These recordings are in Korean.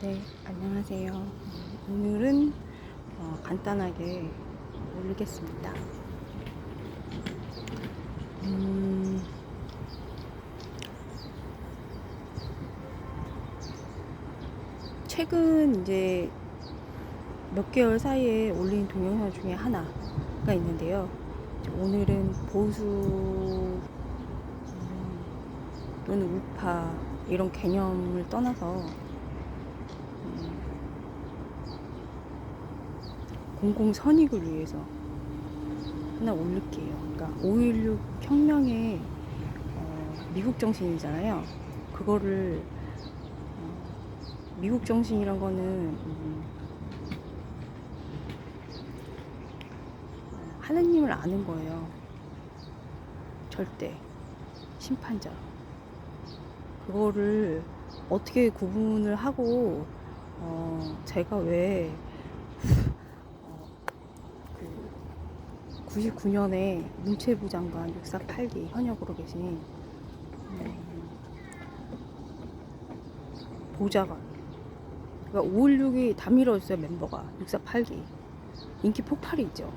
네, 안녕하세요. 오늘은 어, 간단하게 올리겠습니다. 음, 최근 이제 몇 개월 사이에 올린 동영상 중에 하나가 있는데요. 오늘은 보수 음, 또는 우파 이런 개념을 떠나서 음, 공공 선익을 위해서 하나 올릴게요. 그러니까 5.16 혁명의 어, 미국 정신이잖아요. 그거를 어, 미국 정신이란 거는 음, 어, 하느님을 아는 거예요. 절대 심판자. 그거를 어떻게 구분을 하고 어, 제가 왜 어, 그 99년에 문체부 장관 648기 현역으로 계신 음, 보좌관. 그러니까 516이 다 밀어줬어요 멤버가. 648기. 인기 폭발이 있죠.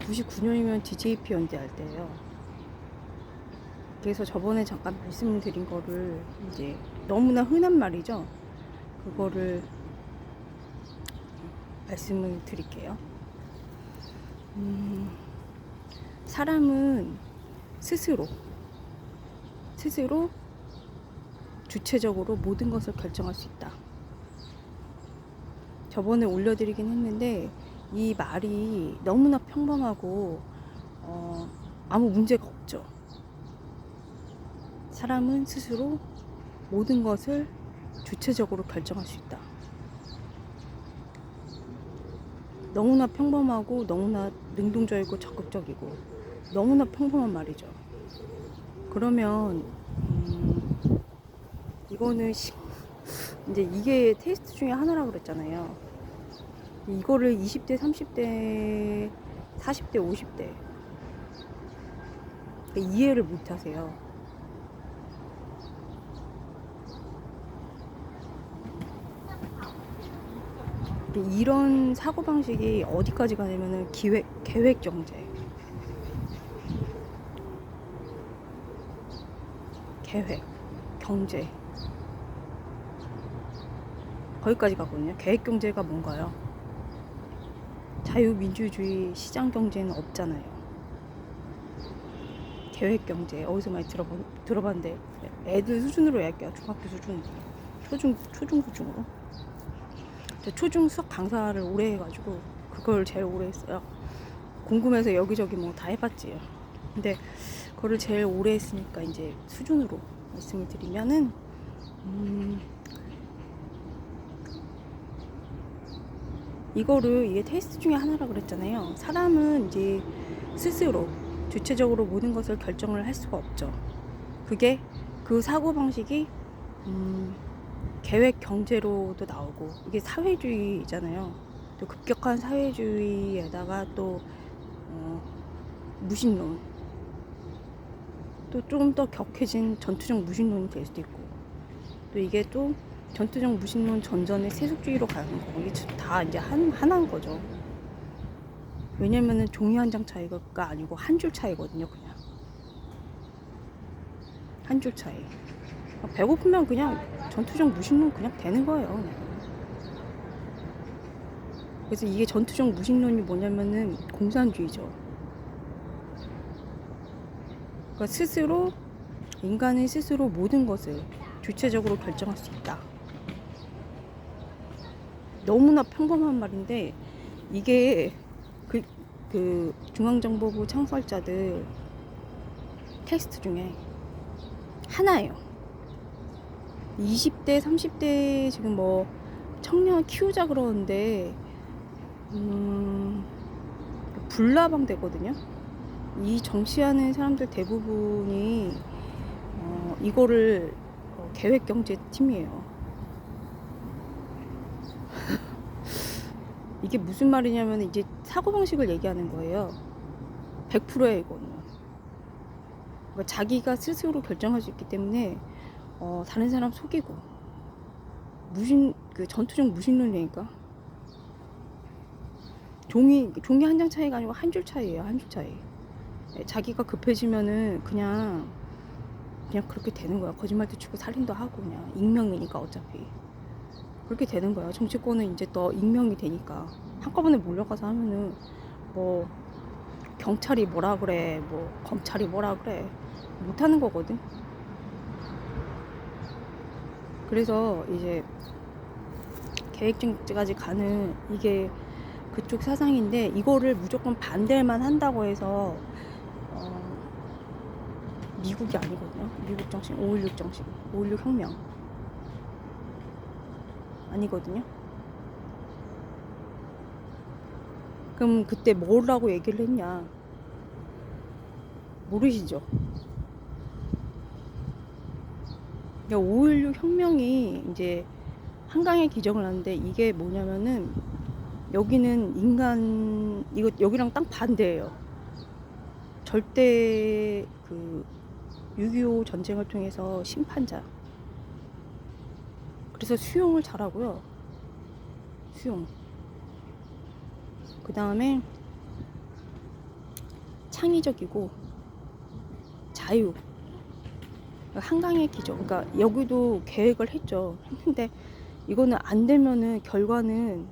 99년이면 DJP 연대할 때예요. 그래서 저번에 잠깐 말씀드린 거를 이제 너무나 흔한 말이죠. 그거를 말씀을 드릴게요. 음, 사람은 스스로, 스스로 주체적으로 모든 것을 결정할 수 있다. 저번에 올려드리긴 했는데, 이 말이 너무나 평범하고, 어, 아무 문제가 없죠. 사람은 스스로 모든 것을 주체적으로 결정할 수 있다. 너무나 평범하고 너무나 능동적이고 적극적이고 너무나 평범한 말이죠. 그러면 음, 이거는 시- 이제 이게 테스트 중에 하나라고 그랬잖아요. 이거를 20대, 30대, 40대, 50대 이해를 못 하세요. 이런 사고 방식이 어디까지 가냐면은 기획 계획 경제. 계획 경제. 거기까지 가거든요. 계획 경제가 뭔가요? 자유민주주의 시장 경제는 없잖아요. 계획 경제 어디서 많이 들어보, 들어봤는데 애들 수준으로 얘기할게요. 중학교 수준. 초중 초중 수준으로. 저 초중 수학 강사를 오래 해가지고 그걸 제일 오래 했어요. 궁금해서 여기저기 뭐 다 해봤지요. 근데 그거를 제일 오래 했으니까 이제 수준으로 말씀을 드리면은 음 이거를 이게 테스트 중에 하나라 그랬잖아요. 사람은 이제 스스로 주체적으로 모든 것을 결정을 할 수가 없죠. 그게 그 사고 방식이 음 계획 경제로도 나오고 이게 사회주의잖아요. 또 급격한 사회주의에다가 또 어, 무신론 또 좀 더 격해진 전투적 무신론이 될 수도 있고 또 이게 또 전투적 무신론 전전의 세속주의로 가는 거고 이게 다 이제 한 하나인 거죠. 왜냐면은 종이 한 장 차이가 아니고 한 줄 차이거든요, 그냥 한 줄 차이. 배고프면 그냥 전투적 무신론 그냥 되는 거예요. 그래서 이게 전투적 무신론이 뭐냐면은 공산주의죠. 그러니까 스스로 인간은 스스로 모든 것을 주체적으로 결정할 수 있다. 너무나 평범한 말인데 이게 그, 그 중앙정보부 창설자들 테스트 중에 하나예요. 20대, 30대 지금 뭐 청년 키우자 그러는데 음, 불나방 되거든요. 이 정치하는 사람들 대부분이 어, 이거를 어, 계획 경제 팀이에요. 이게 무슨 말이냐면 이제 사고 방식을 얘기하는 거예요. 100%에 이거는. 그러니까 자기가 스스로 결정할 수 있기 때문에 어, 다른 사람 속이고. 무신 그 전투적 무신론이니까. 종이 종이 한 장 차이가 아니고 한 줄 차이예요 한 줄 차이. 예, 자기가 급해지면은 그냥 그냥 그렇게 되는 거야. 거짓말도 치고 살인도 하고 그냥. 익명이니까 어차피. 그렇게 되는 거야. 정치권은 이제 또 익명이 되니까. 한꺼번에 몰려가서 하면은 뭐 경찰이 뭐라 그래 뭐 검찰이 뭐라 그래. 못하는 거거든 그래서 이제 계획증까지 가는 이게 그쪽 사상인데 이거를 무조건 반대만 한다고 해서 어, 미국이 아니거든요. 미국 정신 5.16 정신 5.16 혁명 아니거든요. 그럼 그때 뭐라고 얘기를 했냐? 모르시죠? 5.16 혁명이 이제 한강에 기정을 하는데 이게 뭐냐면은 여기는 인간 이거 여기랑 딱 반대예요. 절대 그 6.25 전쟁을 통해서 심판자. 그래서 수용을 잘하고요. 수용. 그 다음에 창의적이고 자유. 한강의 기적. 그러니까 여기도 계획을 했죠. 했는데 이거는 안 되면은 결과는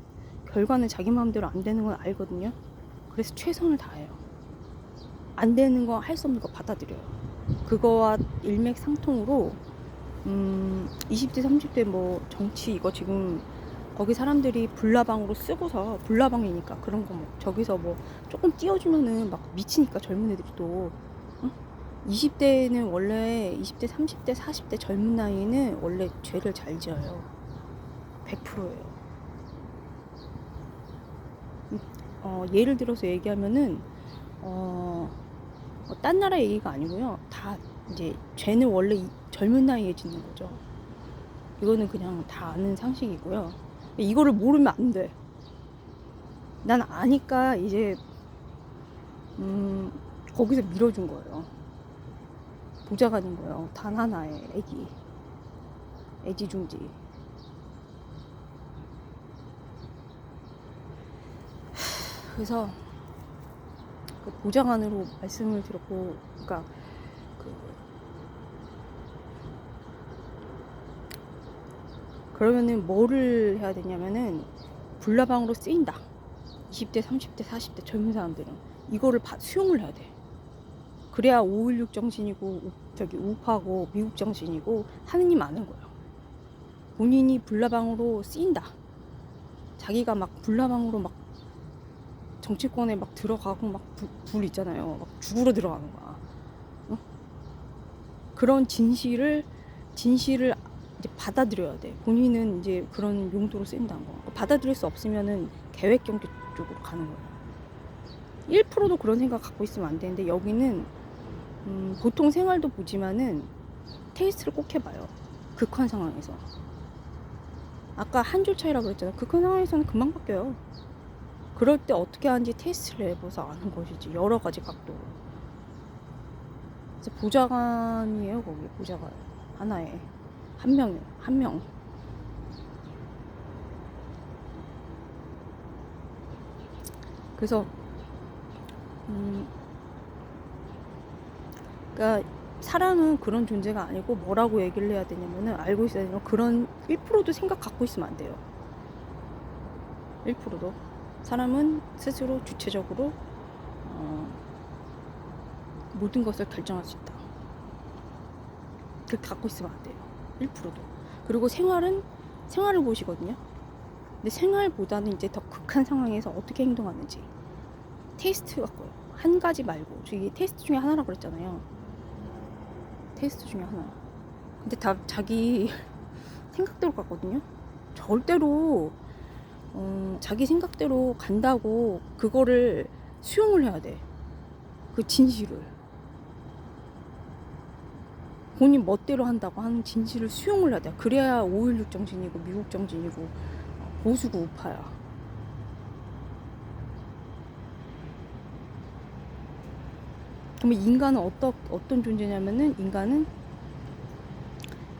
결과는 자기 마음대로 안 되는 건 알거든요. 그래서 최선을 다해요. 안 되는 거 할 수 없는 거 받아들여요. 그거와 일맥상통으로 음 20대 30대 뭐 정치 이거 지금 거기 사람들이 불나방으로 쓰고서 불나방이니까 그런 거 뭐 저기서 뭐 조금 띄워주면은 막 미치니까 젊은 애들이 또 20대는 원래 20대 30대 40대 젊은 나이는 원래 죄를 잘 지어요 100%예요 어, 예를 들어서 얘기하면은 어, 어, 딴 나라 얘기가 아니고요. 다 이제 죄는 원래 이- 젊은 나이에 짓는 거죠. 이거는 그냥 다 아는 상식이고요. 이거를 모르면 안 돼. 난 아니까 이제 음, 거기서 밀어준 거예요. 보좌관인 거예요. 단 하나의 애기. 애지중지. 그래서 그 보좌관으로 말씀을 드렸고, 그러니까 그 그러면은 뭐를 해야 되냐면은 불나방으로 쓰인다. 20대, 30대, 40대 젊은 사람들은 이거를 바- 수용을 해야 돼. 그래야 5.16 정신이고 우- 저기 우파고 미국 정신이고 하느님 아는 거예요. 본인이 불나방으로 쓰인다. 자기가 막 불나방으로 막 정치권에 막 들어가고 막불 있잖아요. 막 죽으러 들어가는 거야. 어? 그런 진실을 진실을 이제 받아들여야 돼. 본인은 이제 그런 용도로 쓰인다는 거. 받아들일 수 없으면은 계획 경제 쪽으로 가는 거예요. 1%도 그런 생각 갖고 있으면 안 되는데 여기는 음, 보통 생활도 보지만은 테스트를 꼭 해봐요. 극한 상황에서. 아까 한 줄 차이라고 그랬잖아요. 극한 상황에서는 금방 바뀌어요. 그럴 때 어떻게 하는지 테스트를 해봐서 아는 것이지. 여러 가지 각도로. 그래서 보좌관이에요, 거기. 보좌관. 하나에. 한 명이에요. 한 명. 그래서, 음, 그러니까 사람은 그런 존재가 아니고 뭐라고 얘기를 해야 되냐면은 알고 있어야 되는 그런 1%도 생각 갖고 있으면 안 돼요. 1%도. 사람은 스스로 주체적으로 어, 모든 것을 결정할 수 있다. 그렇게 갖고 있으면 안 돼요. 1%도. 그리고 생활은 생활을 보시거든요. 근데 생활보다는 이제 더 극한 상황에서 어떻게 행동하는지 테스트 갖고요. 한 가지 말고 저기 테스트 중에 하나라고 그랬잖아요. 테스트 중에 하나. 근데 다 자기 생각대로 갔거든요. 절대로 어, 자기 생각대로 간다고 그거를 수용을 해야 돼. 그 진실을. 본인 멋대로 한다고 하는 진실을 수용을 해야 돼. 그래야 5.16 정신이고 미국 정신이고 어, 보수고 우파야. 그러면 인간은 어떠, 어떤 존재냐면은 인간은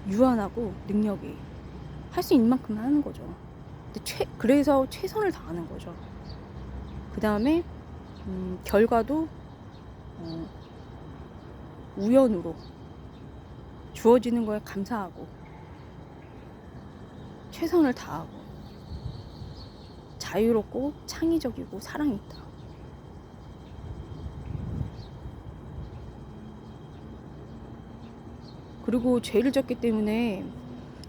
유한하고 능력이 할 수 있는 만큼 하는 거죠. 최, 그래서 최선을 다하는 거죠. 그 다음에 음, 결과도 어, 우연으로 주어지는 거에 감사하고 최선을 다하고 자유롭고 창의적이고 사랑이 있다. 그리고 죄를 졌기 때문에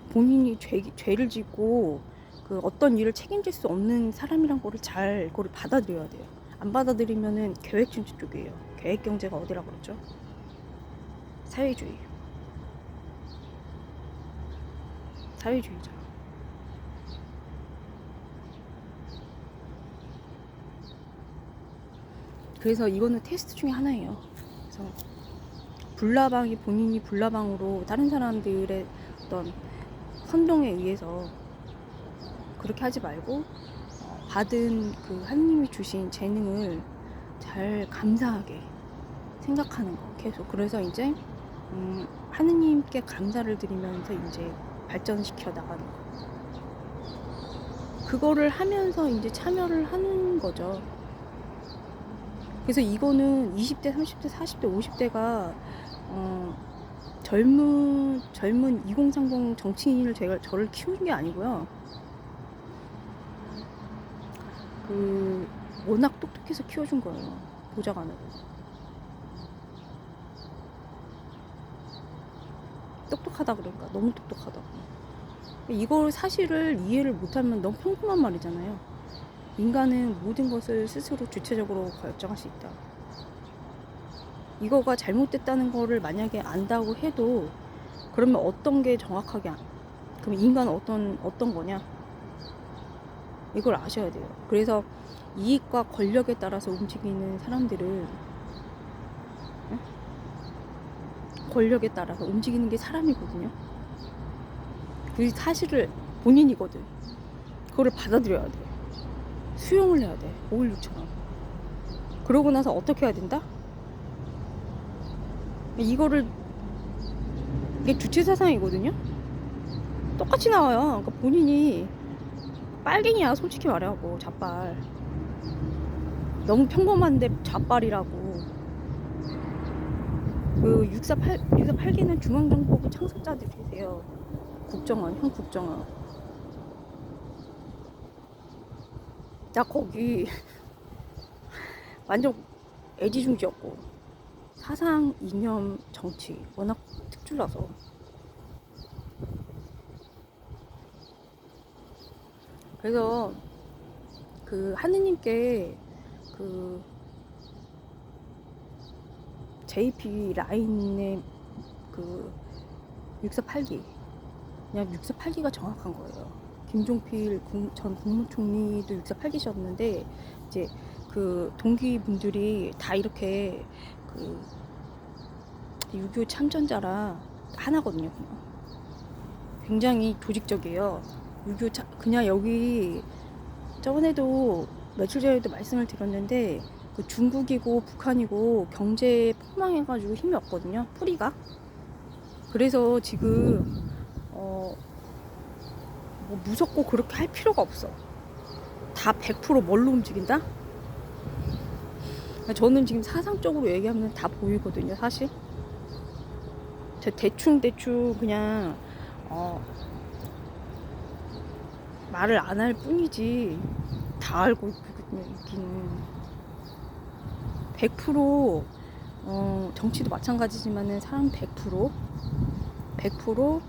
본인이 죄, 죄를 짓고 그 어떤 일을 책임질 수 없는 사람이란 거를 잘 그거를 받아들여야 돼요. 안 받아들이면은 계획 중지 쪽이에요. 계획 경제가 어디라 그러죠? 사회주의. 사회주의자. 그래서 이거는 테스트 중에 하나예요. 그래서 불나방이 본인이 불나방으로 다른 사람들의 어떤 선동에 의해서 그렇게 하지 말고 어, 받은 그 하느님이 주신 재능을 잘 감사하게 생각하는 거 계속 그래서 이제 음, 하느님께 감사를 드리면서 이제 발전시켜 나가는 거 그거를 하면서 이제 참여를 하는 거죠. 그래서 이거는 20대, 30대, 40대, 50대가 어, 젊은 젊은 2030 정치인을 제가 저를 키운 게 아니고요. 그 워낙 똑똑해서 키워준 거예요. 보좌관으로. 똑똑하다 그러니까 너무 똑똑하다고. 이걸 사실을 이해를 못하면 너무 평범한 말이잖아요. 인간은 모든 것을 스스로 주체적으로 결정할 수 있다. 이거가 잘못됐다는 거를 만약에 안다고 해도 그러면 어떤 게 정확하게 안- 그럼 인간은 어떤 어떤 거냐? 이걸 아셔야 돼요. 그래서 이익과 권력에 따라서 움직이는 사람들은 응? 권력에 따라서 움직이는 게 사람이거든요. 그 사실을 본인이거든. 그거를 받아들여야 돼. 수용을 해야 돼. 516처럼. 그러고 나서 어떻게 해야 된다? 이거를 이게 주체 사상이거든요. 똑같이 나와요. 그러니까 본인이 빨갱이야, 솔직히 말하고 자빨. 너무 평범한데 자빨이라고. 그 648, 648개는 중앙정보부 창설자들이세요. 국정원, 형 국정원. 나 거기 완전 애지중지였고 사상, 이념, 정치 워낙 특출나서 그래서 그 하느님께 그 JP 라인의 그 648기 그냥 648기가 정확한 거예요. 김종필 국- 전 국무총리도 648기셨는데 이제 그 동기분들이 다 이렇게 그6.25 참전자라 하나거든요. 그냥. 굉장히 조직적이에요. 6.25 차, 그냥 여기 저번에도 며칠 전에도 말씀을 드렸는데 그 중국이고 북한이고 경제 폭망해가지고 힘이 없거든요. 뿌리가. 그래서 지금 어, 뭐 무섭고 그렇게 할 필요가 없어. 다 100% 뭘로 움직인다? 저는 지금 사상적으로 얘기하면 다 보이거든요, 사실. 저 대충 대충 그냥 어, 말을 안 할 뿐이지 다 알고 있거든요, 있기는. 100% 어, 정치도 마찬가지지만은 사람 100% 100%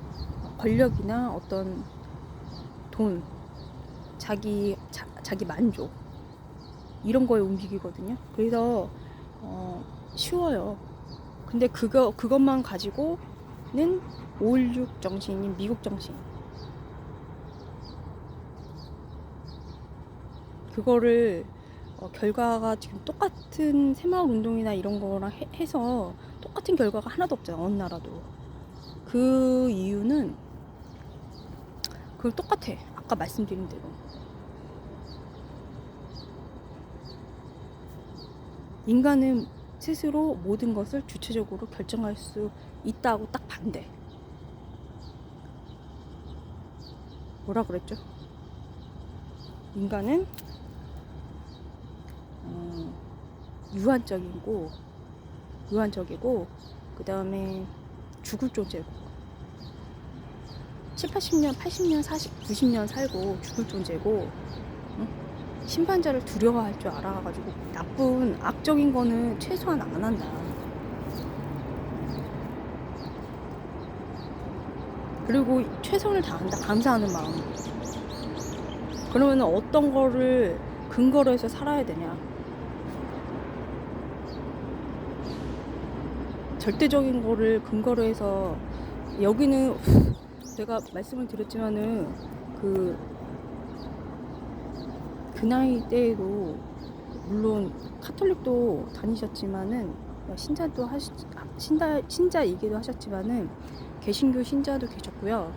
권력이나 어떤 돈, 자기 자, 자기 만족 이런 거에 움직이거든요. 그래서 어, 쉬워요. 근데 그거 그것만 가지고는 516 정신인 미국 정신. 그거를 어, 결과가 지금 똑같은 새마을 운동이나 이런 거랑 해, 해서 똑같은 결과가 하나도 없잖아 어느 나라도 그 이유는 그걸 똑같아 아까 말씀드린 대로 인간은 스스로 모든 것을 주체적으로 결정할 수 있다고 딱 반대 뭐라 그랬죠? 인간은 어, 유한적이고 유한적이고 그 다음에 죽을 존재고 7, 80년, 80년, 40, 90년 살고 죽을 존재고 응? 심판자를 두려워할 줄 알아가지고 나쁜 악적인 거는 최소한 안 한다. 그리고 최선을 다한다. 감사하는 마음. 그러면 어떤 거를 근거로 해서 살아야 되냐? 절대적인 거를 근거로 해서 여기는 제가 말씀을 드렸지만은 그, 그 나이 때에도 물론 카톨릭도 다니셨지만은 신자도 하시 신자 신자이기도 하셨지만은 개신교 신자도 계셨고요.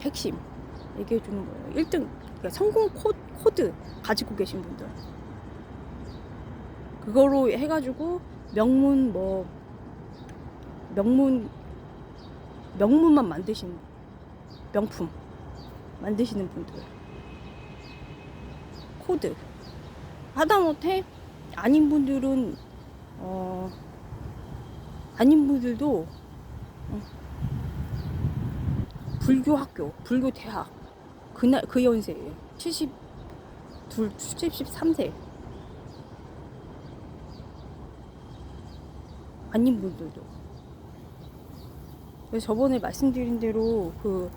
핵심 얘기해 주는 거예요. 1등 그러니까 성공 코, 코드 가지고 계신 분들 그거로 해가지고 명문 뭐 명문 명문만 만드신 명품 만드시는 분들 코드. 하다못해 아닌 분들은 어 아닌 분들도 어, 불교 학교 불교 대학. 그날 그 연세예요 72 73세. 아닌 분들도. 그래서 저번에 말씀드린 대로 그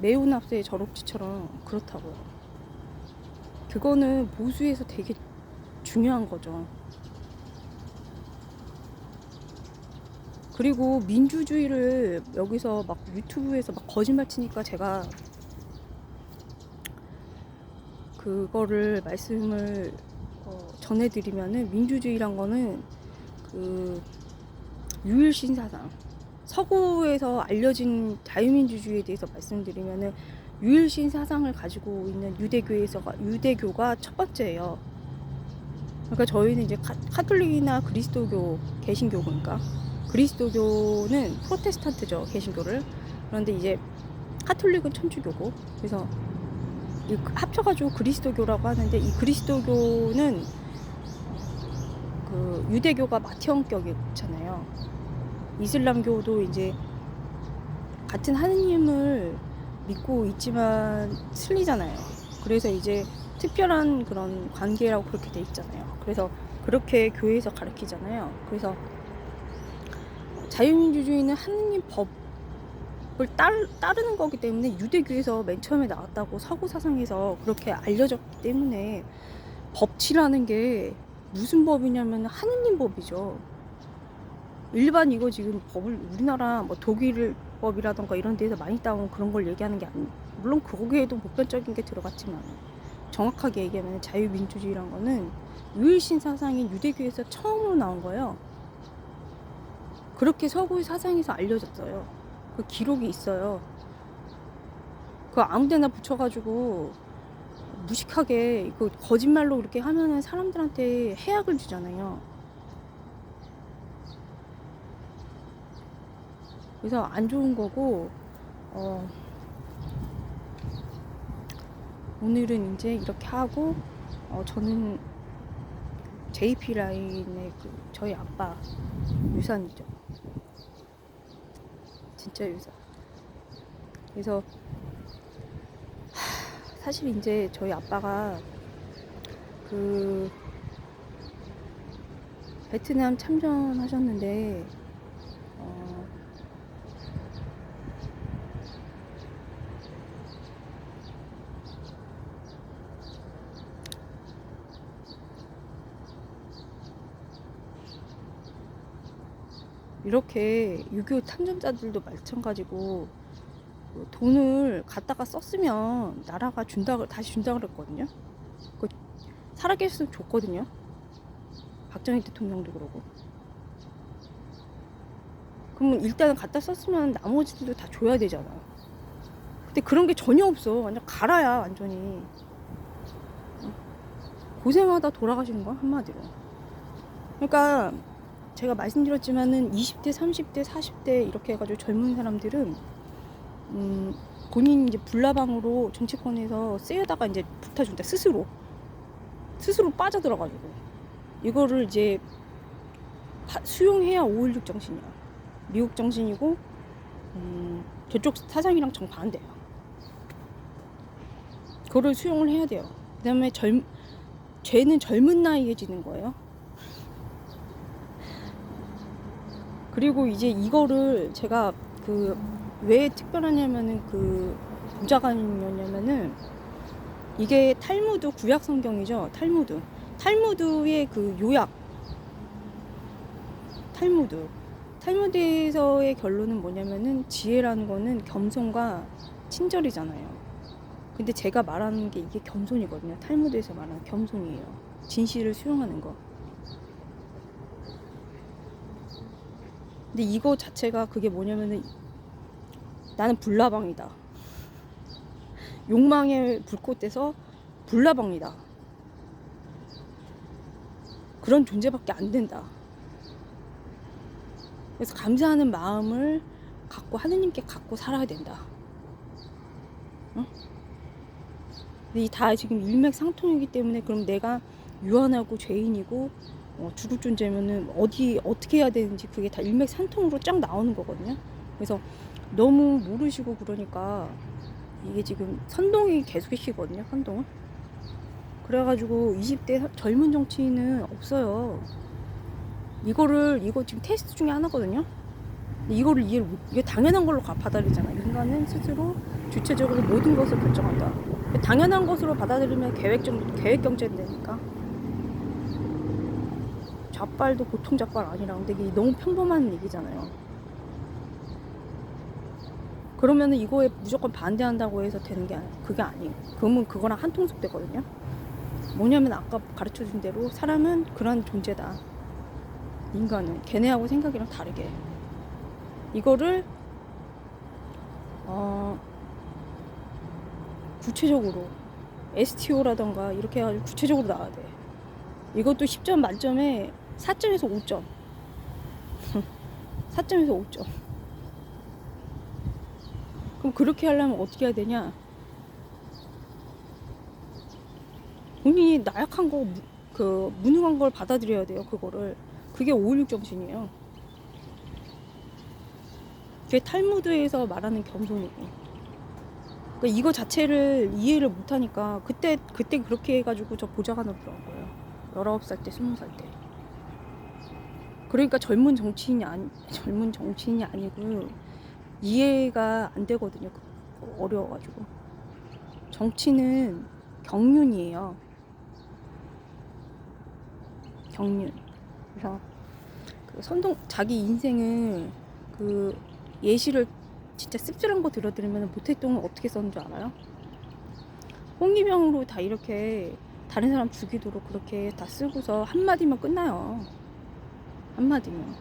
매운합세의 절옥지처럼 그렇다고요. 그거는 보수에서 되게 중요한 거죠. 그리고 민주주의를 여기서 막 유튜브에서 막 거짓말 치니까 제가 그거를 말씀을 어, 전해드리면은 민주주의란 거는 그 유일신 사상 서구에서 알려진 자유민주주의에 대해서 말씀드리면은 유일신 사상을 가지고 있는 유대교에서가 유대교가 첫 번째예요. 그러니까 저희는 이제 카, 카톨릭이나 그리스도교 개신교 그러니까 그리스도교는 프로테스탄트죠 개신교를 그런데 이제 카톨릭은 천주교고 그래서 이 합쳐가지고 그리스도교라고 하는데 이 그리스도교는 그 유대교가 마티형격이잖아요. 이슬람교도 이제 같은 하느님을 믿고 있지만 틀리잖아요. 그래서 이제 특별한 그런 관계라고 그렇게 돼 있잖아요. 그래서 그렇게 교회에서 가르치잖아요. 그래서 자유민주주의는 하느님 법을 따르, 따르는 거기 때문에 유대교에서 맨 처음에 나왔다고 서구 사상에서 그렇게 알려졌기 때문에 법치라는 게 무슨 법이냐면 하느님 법이죠. 일반 이거 지금 법을 우리나라 뭐 독일 법이라던가 이런 데서 많이 따온 그런 걸 얘기하는 게 아니 물론 거기에도 보편적인 게 들어갔지만 정확하게 얘기하면 자유민주주의란 거는 유일신 사상인 유대교에서 처음으로 나온 거예요. 그렇게 서구의 사상에서 알려졌어요. 그 기록이 있어요. 그 아무 데나 붙여가지고 무식하게 그 거짓말로 그렇게 하면은 사람들한테 해악을 주잖아요. 그래서 안 좋은 거고 어, 오늘은 이제 이렇게 하고 어, 저는 JP 라인의 그 저희 아빠 유산이죠. 진짜 유산. 그래서 하, 사실 이제 저희 아빠가 그 베트남 참전하셨는데 어, 이렇게 유교 탐정자들도 마찬가지고 그 돈을 갖다가 썼으면 나라가 준다 다시 준다 그랬거든요. 그 살아계셨으면 좋거든요. 박정희 대통령도 그러고. 그러면 일단은 갖다 썼으면 나머지들도 다 줘야 되잖아. 근데 그런 게 전혀 없어. 완전 갈아야 완전히. 어? 고생하다 돌아가시는 거야 한마디로. 그러니까 제가 말씀드렸지만은 20대, 30대, 40대 이렇게 해가지고 젊은 사람들은 음, 본인 이제 불나방으로 정치권에서 쓰여다가 이제 붙어준다 스스로 스스로 빠져들어가지고 이거를 이제 바- 수용해야 5.16 정신이야. 미국 정신이고 음, 저쪽 사상이랑 정반대야. 그거를 수용을 해야 돼요. 그 다음에 젊 죄는 젊은 나이에 지는 거예요. 그리고 이제 이거를 제가 그 왜 특별하냐면은 그 보좌관이었냐면은 이게 탈무드 구약 성경이죠. 탈무드. 탈무드의 그 요약. 탈무드. 탈무드에서의 결론은 뭐냐면은 지혜라는 거는 겸손과 친절이잖아요. 근데 제가 말하는 게 이게 겸손이거든요. 탈무드에서 말하는 겸손이에요. 진실을 수용하는 거. 근데 이거 자체가 그게 뭐냐면은 나는 불나방이다. 욕망의 불꽃에서 불나방이다. 그런 존재밖에 안 된다. 그래서 감사하는 마음을 갖고 하느님께 갖고 살아야 된다. 응? 근데 이 다 지금 일맥상통이기 때문에 그럼 내가 유한하고 죄인이고 어, 죽을 존재면은 어디 어떻게 해야 되는지 그게 다 일맥상통으로 쫙 나오는 거거든요. 그래서 너무 모르시고 그러니까 이게 지금 선동이 계속이시거든요. 선동을. 그래가지고 20대 사- 젊은 정치인은 없어요. 이거를 이거 지금 테스트 중에 하나거든요. 이거를 이해를 못, 이게 당연한 걸로 가- 받아들이잖아. 인간은 스스로 주체적으로 모든 것을 결정한다. 당연한 것으로 받아들이면 계획적 계획 경제되니까. 좌빨도 보통 좌빨 아니라 근데 이게 너무 평범한 얘기잖아요. 그러면은 이거에 무조건 반대한다고 해서 되는 게 아니, 그게 아니에요. 그러면 그거랑 한 통속 되거든요. 뭐냐면 아까 가르쳐 준 대로 사람은 그런 존재다. 인간은 걔네하고 생각이랑 다르게 이거를 어 구체적으로 STO라던가 이렇게 해가지고 구체적으로 나와야 돼. 이것도 10점 만점에 4점에서 5점. 4점에서 5점. 그럼 그렇게 하려면 어떻게 해야 되냐? 본인이 나약한 거, 무- 그, 무능한 걸 받아들여야 돼요, 그거를. 그게 516 정신이에요. 그게 탈무드에서 말하는 겸손이고. 그러니까 이거 자체를 이해를 못하니까 그때, 그때 그렇게 해가지고 저 보좌관으로 들어간 거예요. 19살 때, 20살 때. 그러니까 젊은 정치인이 아니, 젊은 정치인이 아니고 이해가 안 되거든요. 그- 어려워가지고. 정치는 경륜이에요. 경륜. 그래서 그 선동 자기 인생을 그 예시를 진짜 씁쓸한 거 들어드리면 모택동을 어떻게 썼는 줄 알아요? 홍기병으로 다 이렇게 다른 사람 죽이도록 그렇게 다 쓰고서 한마디면 끝나요. 한마디면.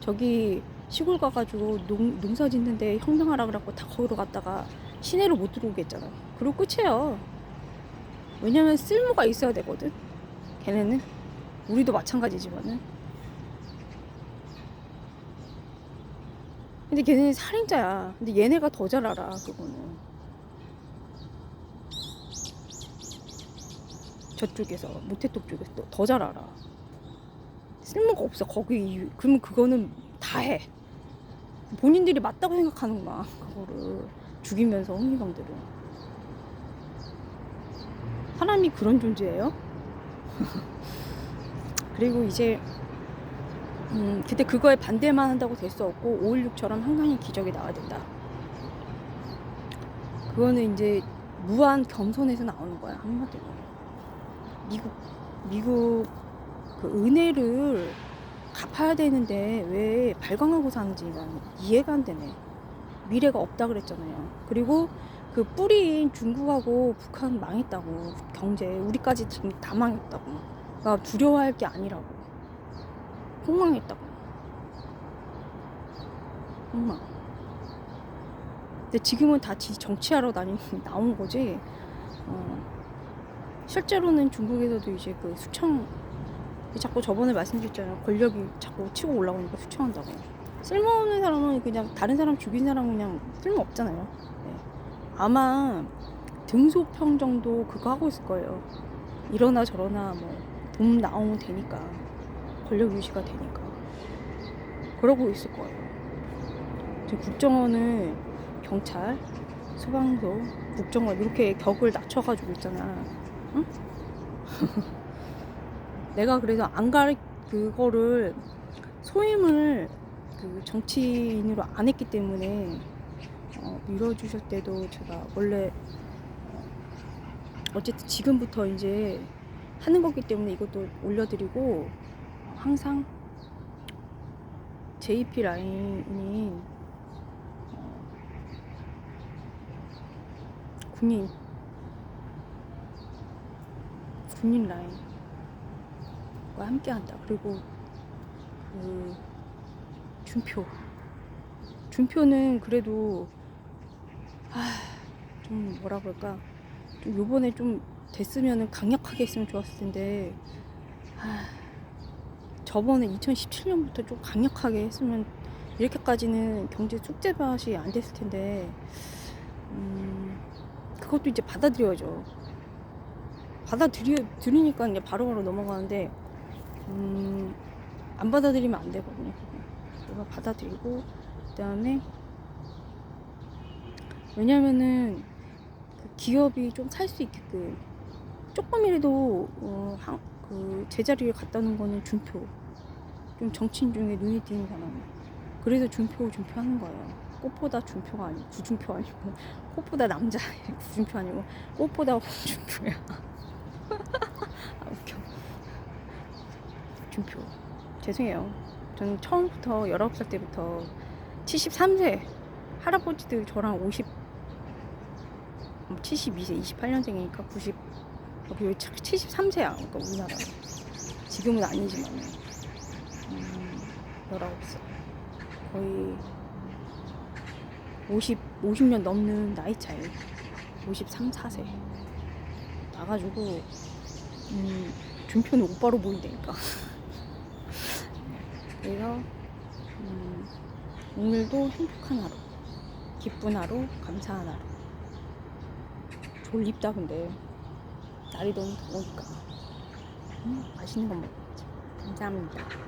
저기 시골 가가지고 농, 농사 짓는데 혁명하라 그래갖고 다 거기로 갔다가 시내로 못 들어오게 했잖아. 그리고 끝이에요. 왜냐면 쓸모가 있어야 되거든. 걔네는. 우리도 마찬가지지만은. 근데 걔네는 살인자야. 근데 얘네가 더 잘 알아, 그거는. 저쪽에서, 모태톡 쪽에서 더 잘 알아. 쓸모가 없어, 거기. 그러면 그거는 다 해. 본인들이 맞다고 생각하는구나, 그거를. 죽이면서, 홍미경들은. 사람이 그런 존재예요? 그리고 이제 음, 그때 그거에 반대만 한다고 될 수 없고 516처럼 한강의 기적이 나와야 된다. 그거는 이제 무한 겸손에서 나오는 거야 한마디로. 미국 미국 그 은혜를 갚아야 되는데 왜 발광하고 사는지 난 이해가 안 되네. 미래가 없다 그랬잖아요. 그리고 그 뿌리인 중국하고 북한 망했다고 경제 우리까지 지금 다 망했다고. 그러니까 두려워할 게 아니라고. 폭망했다고. 폭망. 근데 지금은 다 지- 정치하러 다니 나온 거지. 어, 실제로는 중국에서도 이제 그 수청 자꾸 저번에 말씀드렸잖아요. 권력이 자꾸 치고 올라오니까 수청한다고. 쓸모없는 사람은 그냥 다른 사람 죽인 사람은 그냥 쓸모 없잖아요. 네. 아마 등소평 정도 그거 하고 있을 거예요. 이러나 저러나 뭐 돈 나오면 되니까 권력 유지가 되니까 그러고 있을 거예요. 지금 국정원은 경찰, 소방서, 국정원 이렇게 격을 낮춰가지고 있잖아. 응? 내가 그래서 안 가르 그거를 소임을 그 정치인으로 안 했기 때문에 어, 밀어주실 때도 제가 원래 어, 어쨌든 지금부터 이제 하는 거기 때문에 이것도 올려드리고 항상 JP 라인이 어, 군인 군인 라인 과 함께 한다. 그리고 그 준표 준표는 그래도 아, 좀 뭐라 그럴까 좀 요번에 좀 됐으면은 강력하게 했으면 좋았을 텐데 아, 저번에 2017년부터 좀 강력하게 했으면 이렇게까지는 경제 숙제밭이 안 됐을 텐데 음, 그것도 이제 받아들여야죠. 받아들이니까 이제 바로바로 넘어가는데 음, 안 받아들이면 안 되거든요. 내가 받아들이고 그 다음에 왜냐면은 그 기업이 좀 살 수 있게끔 조금이라도 어, 한, 그 제자리에 놓은 거는 준표. 좀 정치인 중에 눈에 띄는 사람 그래서 준표 준표 하는 거예요. 꽃보다 준표가 아니고 구준표 아니고 꽃보다 남자 구준표 아니고 꽃보다 홍준표야 준표. 죄송해요. 저는 처음부터 19살 때부터 73세 할아버지들 저랑 50 72세 28년생이니까 90 여기 73세야. 그러니까 우리나라 지금은 아니지만 음, 19살. 거의 50 50년 넘는 나이 차이. 53, 4세. 나가지고 음, 준표는 오빠로 보인다니까 그래서 음, 오늘도 행복한 하루 기쁜 하루 감사한 하루. 졸립다 근데. 날이 너무 더우니까. 음, 맛있는 거 먹자 감사합니다